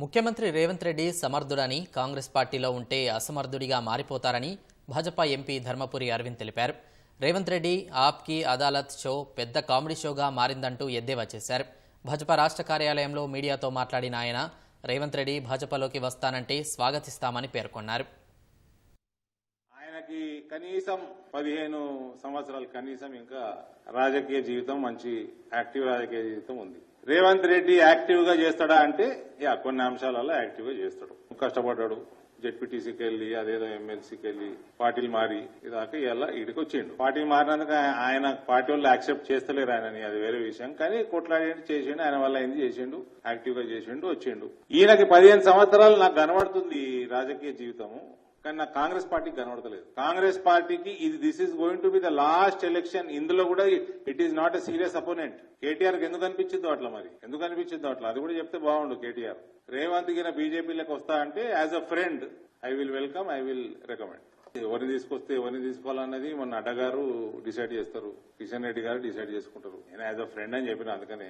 ముఖ్యమంత్రి రేవంత్ రెడ్డి సమర్థుడని కాంగ్రెస్ పార్టీలో ఉంటే అసమర్థుడిగా మారిపోతారని భాజపా ఎంపీ ధర్మపురి అరవింద్ తెలిపారు. రేవంత్ రెడ్డి ఆప్కి అదాలత్ షో పెద్ద కామెడీ షోగా మారిందంటూ ఎద్దేవా చేశారు. భాజపా రాష్ట్ర కార్యాలయంలో మీడియాతో మాట్లాడిన ఆయన రేవంత్ రెడ్డి భాజపాలోకి వస్తానంటే స్వాగతిస్తామని పేర్కొన్నారు. ఆయనకి కనీసం పదిహేను సంవత్సరాలు కనీసం ఇంకా రాజకీయ జీవితం మంచి యాక్టివ్ రాజకీయ జీవితం ఉంది. రేవంత్ రెడ్డి యాక్టివ్గా చేస్తాడా అంటే యా కొన్ని అంశాలలో యాక్టివ్గా చేస్తాడు. కష్టపడ్డాడు జెడ్పీటీసీకి వెళ్ళి అదేదో ఎమ్మెల్సీకి వెళ్ళి పార్టీలు మారి ఇదాకా ఇలా ఇడికి వచ్చిండు పార్టీ మారినందుకు ఆయన- పార్టీ వాళ్ళు యాక్సెప్ట్ చేస్తలేరు ఆయనని అది వేరే విషయం. కానీ కొట్లాడి చేసిండు ఆయన వల్ల ఏంది చేసిండు యాక్టివ్గా చేసిండు వచ్చిండు. ఈయనకి పదిహేను సంవత్సరాలు నాకు కనబడుతుంది ఈ రాజకీయ జీవితము. కానీ నాకు కాంగ్రెస్ పార్టీకి కనబడతలేదు. కాంగ్రెస్ పార్టీకి ఇది this is going to be the last election ఇందులో కూడా it is not a serious opponent KTR ఎందుకు అనిపించిందో అట్లా మరి. ఎందుకు అనిపించిందో అట్లా. అది కూడా చెప్తే బాగుండు కేటీఆర్. రేవంత్ గిన బీజేపీలోకి వస్తా అంటే as a friend I will welcome I will recommend ఎవరిని తీసుకొస్తే ఎవరిని తీసుకోవాలన్నది మొన్న అడ్డగారు డిసైడ్ చేస్తారు. కిషన్ రెడ్డి గారు డిసైడ్ చేసుకుంటారు. నేను యాజ్ అ ఫ్రెండ్ అని చెప్పిన అందుకనే